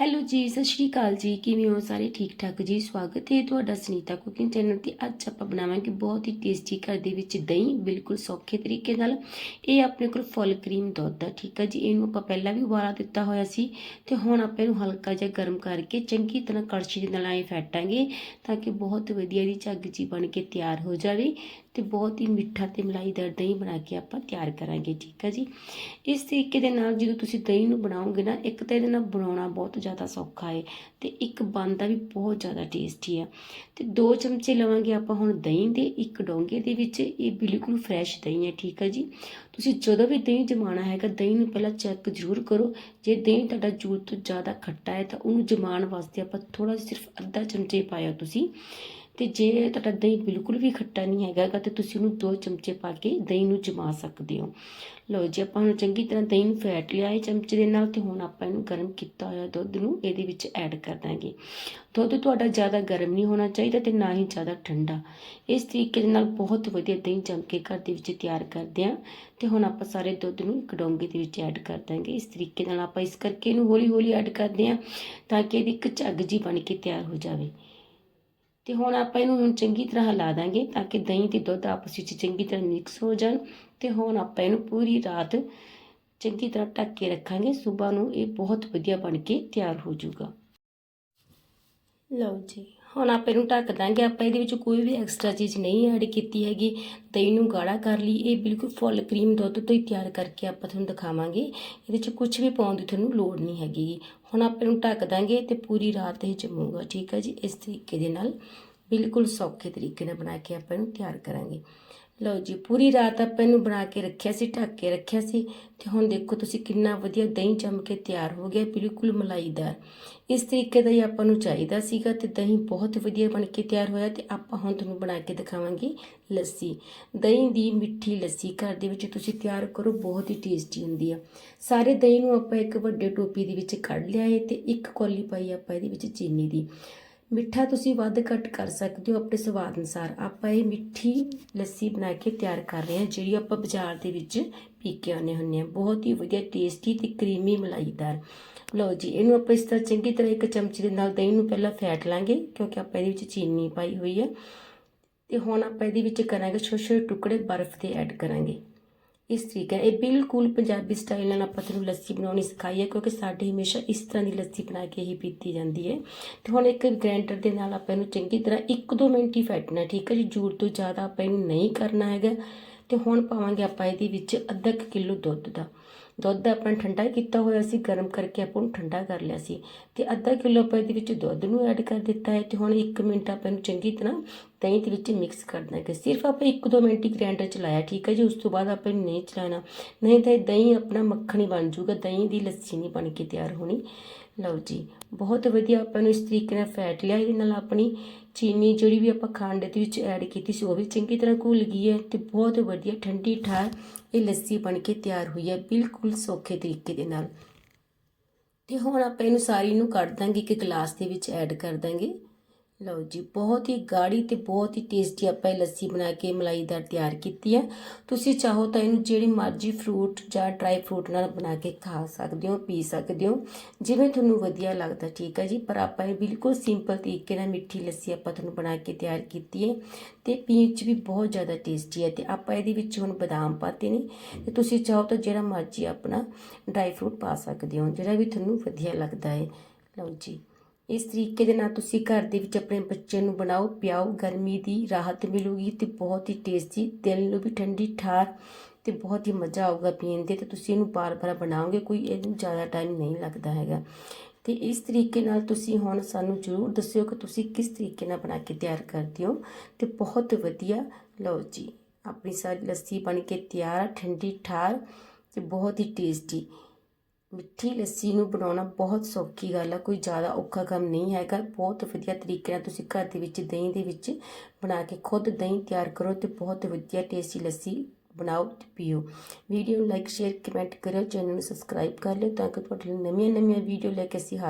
Hello ਜੀ, ਸਤਿ ਸ਼੍ਰੀ ਅਕਾਲ ਜੀ। ਕਿਵੇਂ ਹੋ ਸਾਰੇ? ਠੀਕ ਠਾਕ ਜੀ। ਸਵਾਗਤ ਹੈ ਤੁਹਾਡਾ ਸੁਨੀਤਾ ਕੁਕਿੰਗ ਚੈਨਲ ਤੇ। ਅੱਜ ਆਪਾਂ ਬਣਾਵਾਂਗੇ ਬਹੁਤ ਹੀ ਟੇਸਟੀ ਘਰ ਦੇ ਵਿੱਚ ਦਹੀਂ, ਬਿਲਕੁਲ ਸੌਖੇ ਤਰੀਕੇ ਨਾਲ। ਇਹ ਆਪਣੇ ਕੋਲ ਫੁੱਲ ਕਰੀਮ ਦੁੱਧ ਆ, ਠੀਕ ਆ ਜੀ। ਇਹਨੂੰ ਆਪਾਂ ਪਹਿਲਾਂ ਵੀ ਉਬਾਲਾ ਦਿੱਤਾ ਹੋਇਆ ਸੀ ਤੇ ਹੁਣ ਆਪਾਂ ਇਹਨੂੰ ਹਲਕਾ ਜਿਹਾ ਗਰਮ ਕਰਕੇ ਚੰਗੀ ਤਰ੍ਹਾਂ ਕੜਛੀ ਦੇ ਨਾਲ ਐ ਫੈਟਾਂਗੇ ਤਾਂ ਕਿ ਬਹੁਤ ਵਧੀਆ ਦੀ ਝੱਗ ਜੀ ਬਣ ਕੇ ਤਿਆਰ ਹੋ ਜਾਵੇ। ਤੇ ਬਹੁਤ ਹੀ ਮਿੱਠਾ ਤੇ ਮਲਾਈਦਾਰ ਦਹੀਂ ਬਣਾ ਕੇ ਆਪਾਂ ਤਿਆਰ ਕਰਾਂਗੇ, ਠੀਕ ਹੈ ਜੀ? ਇਸ ਤਰੀਕੇ ਦੇ ਨਾਲ ਜਦੋਂ ਤੁਸੀਂ ਦਹੀਂ ਨੂੰ ਬਣਾਓਗੇ ਨਾ, ਇੱਕ ਤਾਂ ਇਹਦੇ ਨਾਲ ਬਣਾਉਣਾ ਬਹੁਤ ਜ਼ਿਆਦਾ ਸੌਖਾ ਹੈ ਤੇ ਇੱਕ ਬਣਦਾ ਵੀ ਬਹੁਤ ਜ਼ਿਆਦਾ ਟੇਸਟੀ ਆ। ਤੇ ਦੋ ਚਮਚੇ ਲਵਾਂਗੇ ਆਪਾਂ ਹੁਣ ਦਹੀਂ ਦੇ, ਇੱਕ ਡੋਂਗੇ ਦੇ ਵਿੱਚ, ਇਹ ਬਿਲਕੁਲ ਫਰੈਸ਼ ਦਹੀਂ ਹੈ ਠੀਕ ਹੈ ਜੀ? ਤੁਸੀਂ ਜਦੋਂ ਵੀ ਦਹੀਂ ਜਮਾਣਾ ਹੈਗਾ, ਦਹੀਂ ਨੂੰ ਪਹਿਲਾਂ ਚੈੱਕ ਜ਼ਰੂਰ ਕਰੋ। ਜੇ ਦਹੀਂ ਤੁਹਾਡਾ ਜ਼ਰੂਰਤ ਤੋਂ ਜ਼ਿਆਦਾ ਖੱਟਾ ਹੈ ਤਾਂ ਉਹਨੂੰ ਜਮਾਉਣ ਵਾਸਤੇ ਆਪਾਂ ਥੋੜਾ ਸਿਰਫ ਅੱਧਾ ਚਮਚੇ ਪਾਇਆ ਤੁਸੀਂ। ਤੇ ਜੇ ਤੁਹਾਡਾ ਦਹੀਂ ਬਿਲਕੁਲ ਵੀ ਖੱਟਾ ਨਹੀਂ ਹੈਗਾ ਤਾਂ ਤੁਸੀਂ ਉਹਨੂੰ ਦੋ ਚਮਚੇ ਪਾ ਕੇ ਦਹੀਂ ਨੂੰ ਜਮਾ ਸਕਦੇ ਹੋ। ਲਓ ਜੀ, ਆਪਾਂ ਹੁਣ ਚੰਗੀ ਤਰ੍ਹਾਂ ਦਹੀਂ ਨੂੰ ਫੈਟ ਲਿਆ ਹੈ ਚਮਚੇ ਦੇ ਨਾਲ ਤੇ ਹੁਣ ਆਪਾਂ ਇਹਨੂੰ ਗਰਮ ਕੀਤਾ ਹੋਇਆ ਦੁੱਧ ਨੂੰ ਇਹਦੇ ਵਿੱਚ ਐਡ ਕਰ ਦਾਂਗੇ। ਦੁੱਧ ਤੁਹਾਡਾ ਜ਼ਿਆਦਾ ਗਰਮ ਨਹੀਂ ਹੋਣਾ ਚਾਹੀਦਾ ਤੇ ਨਾ ਹੀ ਜ਼ਿਆਦਾ ਠੰਡਾ। ਇਸ ਤਰੀਕੇ ਦੇ ਨਾਲ ਬਹੁਤ ਵਧੀਆ ਦਹੀਂ ਜੰਮ ਕੇ ਘਰ ਦੇ ਵਿੱਚ ਤਿਆਰ ਕਰਦੇ ਹਾਂ ਤੇ ਹੁਣ ਆਪਾਂ ਸਾਰੇ ਦੁੱਧ ਨੂੰ ਇੱਕ ਡੋਂਗੇ ਦੇ ਵਿੱਚ ਐਡ ਕਰ ਦਾਂਗੇ। ਇਸ ਤਰੀਕੇ ਨਾਲ ਆਪਾਂ ਇਸ ਕਰਕੇ ਇਹਨੂੰ ਹੌਲੀ ਹੌਲੀ ਐਡ ਕਰਦੇ ਹਾਂ ਤਾਂ ਕਿ ਇਹਦੀ ਇੱਕ ਝੱਗ ਜੀ ਬਣ ਕੇ ਤਿਆਰ ਹੋ ਜਾਵੇ। ਤੇ ਹੁਣ ਆਪਾਂ ਇਹਨੂੰ ਹੁਣ ਚੰਗੀ ਤਰ੍ਹਾਂ ਹਿਲਾ ਦਾਂਗੇ ਤਾਂ ਕਿ ਦਹੀਂ ਤੇ ਦੁੱਧ ਆਪਸ ਵਿੱਚ ਚੰਗੀ ਤਰ੍ਹਾਂ ਮਿਕਸ ਹੋ ਜਾਣ ਤੇ ਹੁਣ ਆਪਾਂ ਇਹਨੂੰ ਪੂਰੀ ਰਾਤ ਚੰਗੀ ਤਰ੍ਹਾਂ ਢੱਕ ਕੇ ਰੱਖਾਂਗੇ। ਸਵੇਰ ਨੂੰ ਇਹ ਬਹੁਤ ਵਧੀਆ ਬਣ ਕੇ ਤਿਆਰ ਹੋ ਜਾਊਗਾ। ਲਓ ਜੀ। ਹੁਣ ਆਪਾਂ ਇਹਨੂੰ ਢੱਕ ਦਾਂਗੇ। ਆਪਾਂ ਇਹਦੇ ਵਿੱਚ ਕੋਈ ਵੀ ਐਕਸਟਰਾ ਚੀਜ਼ ਨਹੀਂ ਐਡ ਕੀਤੀ ਹੈਗੀ। ਦਹੀਂ ਨੂੰ ਗਾੜਾ ਕਰ ਲਈ। ਇਹ ਬਿਲਕੁਲ ਫੁੱਲ ਕਰੀਮ ਦੁੱਧ ਤੋਂ ਹੀ ਤਿਆਰ ਕਰਕੇ ਆਪਾਂ ਤੁਹਾਨੂੰ ਦਿਖਾਵਾਂਗੇ। ਇਹਦੇ ਵਿੱਚ ਕੁਝ ਵੀ ਪਾਉਣ ਦੀ ਤੁਹਾਨੂੰ ਲੋੜ ਨਹੀਂ ਹੈਗੀ। ਹੁਣ ਆਪਾਂ ਇਹਨੂੰ ਢੱਕ ਦਾਂਗੇ ਤੇ ਪੂਰੀ ਰਾਤ ਇਹ ਜੰਮੂਗਾ। ਠੀਕ ਹੈ ਜੀ? ਇਸ ਤਰੀਕੇ ਦੇ ਨਾਲ ਬਿਲਕੁਲ ਸੌਖੇ ਤਰੀਕੇ ਨਾਲ ਬਣਾ ਕੇ ਆਪਾਂ ਇਹਨੂੰ ਤਿਆਰ ਕਰਾਂਗੇ। ਲਓ ਜੀ, ਪੂਰੀ ਰਾਤ ਆਪਾਂ ਇਹਨੂੰ ਬਣਾ ਕੇ ਰੱਖਿਆ ਸੀ, ਢੱਕ ਕੇ ਰੱਖਿਆ ਸੀ ਤੇ ਹੁਣ ਦੇਖੋ ਤੁਸੀਂ ਕਿੰਨਾ ਵਧੀਆ ਦਹੀਂ ਜੰਮ ਕੇ ਤਿਆਰ ਹੋ ਗਿਆ, ਬਿਲਕੁਲ ਮਲਾਈਦਾਰ। ਇਸ ਤਰੀਕੇ ਦਾ ਹੀ ਆਪਾਂ ਨੂੰ ਚਾਹੀਦਾ ਸੀਗਾ ਤੇ ਦਹੀਂ ਬਹੁਤ ਵਧੀਆ ਬਣ ਕੇ ਤਿਆਰ ਹੋਇਆ ਤੇ ਆਪਾਂ ਹੁਣ ਤੁਹਾਨੂੰ ਬਣਾ ਕੇ ਦਿਖਾਵਾਂਗੇ ਲੱਸੀ। ਦਹੀਂ ਦੀ ਮਿੱਠੀ ਲੱਸੀ ਘਰ ਦੇ ਵਿੱਚ ਤੁਸੀਂ ਤਿਆਰ ਕਰੋ, ਬਹੁਤ ਹੀ ਟੇਸਟੀ ਹੁੰਦੀ ਆ। ਸਾਰੇ ਦਹੀਂ ਨੂੰ ਆਪਾਂ ਇੱਕ ਵੱਡੇ ਟੋਪੀ ਦੇ ਵਿੱਚ ਕੱਢ ਲਿਆ ਹੈ ਤੇ ਇੱਕ ਕੌਲੀ ਪਾਈ ਆਪਾਂ ਇਹਦੇ ਵਿੱਚ ਚੀਨੀ ਦੀ। ਮਿੱਠਾ ਤੁਸੀਂ ਵੱਧ ਘੱਟ ਕਰ ਸਕਦੇ ਹੋ ਆਪਣੇ ਸਵਾਦ ਅਨੁਸਾਰ। ਆਪਾਂ ਇਹ ਮਿੱਠੀ ਲੱਸੀ ਬਣਾ ਕੇ ਤਿਆਰ ਕਰ ਰਹੇ ਹਾਂ, ਜਿਹੜੀ ਆਪਾਂ ਬਾਜ਼ਾਰ ਦੇ ਵਿੱਚ ਪੀ ਕੇ ਆਉਂਦੇ ਹੁੰਦੇ ਹਾਂ। ਬਹੁਤ ਹੀ ਵਧੀਆ ਟੇਸਟੀ ਤੇ ਕਰੀਮੀ ਮਲਾਈਦਾਰ। ਲਓ ਜੀ, ਇਹਨੂੰ ਆਪਾਂ ਇਸ ਤਰ੍ਹਾਂ ਚੰਗੀ ਤਰ੍ਹਾਂ ਇੱਕ ਚਮਚੇ ਦੇ ਨਾਲ ਦਹੀਂ ਨੂੰ ਪਹਿਲਾਂ ਫੈਟ ਲਾਂਗੇ, ਕਿਉਂਕਿ ਆਪਾਂ ਇਹਦੇ ਵਿੱਚ ਚੀਨੀ ਪਾਈ ਹੋਈ ਹੈ। ਤੇ ਹੁਣ ਆਪਾਂ ਇਹਦੇ ਵਿੱਚ ਕਰਾਂਗੇ ਛੋਟੇ ਛੋਟੇ ਟੁਕੜੇ ਬਰਫ਼ ਦੇ ਐਡ ਕਰਾਂਗੇ। ਇਸ ਤਰੀਕੇ ਇਹ ਬਿਲਕੁਲ ਪੰਜਾਬੀ ਸਟਾਈਲ ਨਾਲ ਆਪਾਂ ਤੁਹਾਨੂੰ ਲੱਸੀ ਬਣਾਉਣੀ ਸਿਖਾਈ ਹੈ, ਕਿਉਂਕਿ ਸਾਡੇ ਹਮੇਸ਼ਾ ਇਸ ਤਰ੍ਹਾਂ ਦੀ ਲੱਸੀ ਬਣਾ ਕੇ ਹੀ ਪੀਤੀ ਜਾਂਦੀ ਹੈ। ਤੇ ਹੁਣ ਇੱਕ ਗ੍ਰੈਂਡਰ ਦੇ ਨਾਲ ਆਪਾਂ ਇਹਨੂੰ ਚੰਗੀ ਤਰ੍ਹਾਂ 1-2 ਮਿੰਟ ਹੀ ਫੈਟਣਾ, ਠੀਕ ਹੈ ਜੀ? ਜ਼ਰੂਰ ਤੋਂ ਜ਼ਿਆਦਾ ਆਪਾਂ ਇਹਨੂੰ ਨਹੀਂ ਕਰਨਾ ਹੈਗਾ। ਤੇ ਹੁਣ ਪਾਵਾਂਗੇ ਆਪਾਂ ਇਹਦੇ ਵਿੱਚ ਅੱਧਾ ਕਿਲੋ ਦੁੱਧ ਦਾ। ਦੁੱਧ ਆਪਣਾ ਠੰਡਾ ਕੀਤਾ ਹੋਇਆ ਸੀ, ਗਰਮ ਕਰਕੇ ਆਪਾਂ ਨੂੰ ਠੰਡਾ ਕਰ ਲਿਆ ਸੀ ਤੇ ਅੱਧਾ ਕਿਲੋ ਆਪਾਂ ਇਹਦੇ ਵਿੱਚ ਦੁੱਧ ਨੂੰ ਐਡ ਕਰ ਦਿੱਤਾ ਹੈ ਤੇ ਹੁਣ 1 ਮਿੰਟ ਆਪਾਂ ਇਹਨੂੰ ਚੰਗੀ ਤਰ੍ਹਾਂ ਦਹੀਂ ਦੇ ਵਿੱਚ ਮਿਕਸ ਕਰ ਦਾਂਗੇ। ਸਿਰਫ ਆਪਾਂ 1-2 ਮਿੰਟ ਹੀ ਗ੍ਰਾਈਂਡਰ ਚਲਾਇਆ, ਠੀਕ ਹੈ ਜੀ? ਉਸ ਤੋਂ ਬਾਅਦ ਆਪਾਂ ਇਹਨੂੰ ਨਹੀਂ ਚਲਾਣਾ ਨਹੀਂ ਤਾਂ ਇਹ ਦਹੀਂ ਆਪਣਾ ਮੱਖਣੀ ਬਣ ਜਾਊਗਾ, ਦਹੀਂ ਦੀ ਲੱਸੀ ਨਹੀਂ ਬਣ ਕੇ ਤਿਆਰ ਹੋਣੀ। ਲਓ ਜੀ, ਬਹੁਤ ਵਧੀਆ ਆਪਾਂ ਨੂੰ ਇਸ ਤਰੀਕੇ ਨਾਲ ਫੈਟ ਲਿਆ, ਇਹਦੇ ਨਾਲ ਆਪਣੀ ਚੀਨੀ ਜਿਹੜੀ ਵੀ ਆਪਾਂ ਖੰਡ ਦੇ ਵਿੱਚ ਐਡ ਕੀਤੀ ਸੀ, ਉਹ ਵੀ ਚੰਗੀ ਤਰ੍ਹਾਂ ਘੁਲ ਗਈ ਹੈ ਤੇ ਬਹੁਤ ਵਧੀਆ ਠੰਡੀ ਠਾਰ ਇਹ ਲੱਸੀ ਬਣ ਕੇ ਤਿਆਰ ਹੋਈ ਹੈ ਬਿਲਕੁਲ ਸੌਖੇ ਤਰੀਕੇ ਦੇ ਨਾਲ। ਤੇ ਹੁਣ ਆਪਾਂ ਇਹਨੂੰ ਸਾਰੀ ਨੂੰ ਕੱਢ ਦਾਂਗੇ, ਇੱਕ ਗਲਾਸ ਦੇ ਵਿੱਚ ਐਡ ਕਰ ਦਾਂਗੇ। ਲਓ ਜੀ, ਬਹੁਤ ਹੀ ਗਾੜੀ ਤੇ ਬਹੁਤ ਹੀ ਟੇਸਟੀ ਆਪਾਂ ਇਹ ਲੱਸੀ ਬਣਾ ਕੇ ਮਲਾਈਦਾਰ ਤਿਆਰ ਕੀਤੀ ਹੈ। ਤੁਸੀਂ ਚਾਹੋ ਤਾਂ ਇਹਨੂੰ ਜਿਹੜੀ ਮਰਜ਼ੀ ਫਰੂਟ ਜਾਂ ਡਰਾਈ ਫਰੂਟ ਨਾਲ ਬਣਾ ਕੇ ਖਾ ਸਕਦੇ ਹੋ, ਪੀ ਸਕਦੇ ਹੋ। ਜਿਵੇਂ ਤੁਹਾਨੂੰ ਵਧੀਆ ਲੱਗਦਾ, ਠੀਕ ਹੈ ਜੀ। ਪਰ ਆਪਾਂ ਇਹ ਬਿਲਕੁਲ ਸਿੰਪਲ ਤਰੀਕੇ ਨਾਲ ਮਿੱਠੀ ਲੱਸੀ ਆਪਾਂ ਤੁਹਾਨੂੰ ਬਣਾ ਕੇ ਤਿਆਰ ਕੀਤੀ ਹੈ ਤੇ ਪੀਣ 'ਚ ਵੀ ਬਹੁਤ ਜ਼ਿਆਦਾ ਟੇਸਟੀ ਹੈ ਤੇ ਆਪਾਂ ਇਹਦੇ ਵਿੱਚ ਹੁਣ ਬਦਾਮ ਪਾਤੇ ਨੇ। ਤੇ ਤੁਸੀਂ ਚਾਹੋ ਤਾਂ ਜਿਹੜਾ ਮਰਜ਼ੀ ਆਪਣਾ ਡਰਾਈ ਫਰੂਟ ਪਾ ਸਕਦੇ ਹੋ, ਜਿਹੜਾ ਵੀ ਤੁਹਾਨੂੰ ਵਧੀਆ ਲੱਗਦਾ ਹੈ। ਲਓ ਜੀ। ਇਸ ਤਰੀਕੇ ਦੇ ਨਾਲ ਤੁਸੀਂ ਘਰ ਦੇ ਵਿੱਚ ਆਪਣੇ ਬੱਚੇ ਨੂੰ ਬਣਾਓ, ਪਿਆਓ, ਗਰਮੀ ਦੀ ਰਾਹਤ ਮਿਲੂਗੀ ਤੇ ਬਹੁਤ ਹੀ ਟੇਸਟੀ ਦਿਲ ਨੂੰ ਵੀ ਠੰਡੀ ਠਾਰ ਤੇ ਬਹੁਤ ਹੀ ਮਜ਼ਾ ਆਊਗਾ ਪੀਣ ਦੇ ਤੇ ਤੁਸੀਂ ਇਹਨੂੰ ਬਾਰ-ਬਾਰ ਬਣਾਓਗੇ, ਕੋਈ ਇਹਨੂੰ ਜ਼ਿਆਦਾ ਟਾਈਮ ਨਹੀਂ ਲੱਗਦਾ ਹੈਗਾ। ਤੇ ਇਸ ਤਰੀਕੇ ਨਾਲ ਤੁਸੀਂ ਹੁਣ ਸਾਨੂੰ ਜ਼ਰੂਰ ਦੱਸਿਓ ਕਿ ਤੁਸੀਂ ਕਿਸ ਤਰੀਕੇ ਨਾਲ ਬਣਾ ਕੇ ਤਿਆਰ ਕਰਦੇ ਹੋ ਤੇ ਬਹੁਤ ਵਧੀਆ। ਲਓ ਜੀ, ਆਪਣੀ ਸਾਰੀ ਲੱਸੀ ਬਣ ਕੇ ਤਿਆਰ ਆ, ਠੰਡੀ ਠਾਰ ਤੇ ਬਹੁਤ ਹੀ ਟੇਸਟੀ ਮਿੱਠੀ ਲੱਸੀ ਨੂੰ ਬਣਾਉਣਾ ਬਹੁਤ ਸੌਖੀ ਗੱਲ ਆ, ਕੋਈ ਜ਼ਿਆਦਾ ਔਖਾ ਕੰਮ ਨਹੀਂ ਹੈਗਾ। ਬਹੁਤ ਵਧੀਆ ਤਰੀਕੇ ਨਾਲ ਤੁਸੀਂ ਘਰ ਦੇ ਵਿੱਚ ਦਹੀਂ ਦੇ ਵਿੱਚ ਬਣਾ ਕੇ ਖੁਦ ਦਹੀਂ ਤਿਆਰ ਕਰੋ ਤੇ ਬਹੁਤ ਵਧੀਆ ਟੇਸਟੀ ਲੱਸੀ ਬਣਾਓ ਤੇ ਪੀਓ। ਵੀਡੀਓ ਨੂੰ ਲਾਈਕ ਸ਼ੇਅਰ ਕਮੈਂਟ ਕਰਿਓ ਚੈਨਲ ਨੂੰ ਸਬਸਕ੍ਰਾਈਬ ਕਰ ਲਿਓ ਤਾਂ ਕਿ ਤੁਹਾਡੇ ਲਈ ਨਵੀਆਂ ਨਵੀਆਂ ਵੀਡੀਓ ਲੈ ਕੇ ਅਸੀਂ ਹਾਜ਼ਰ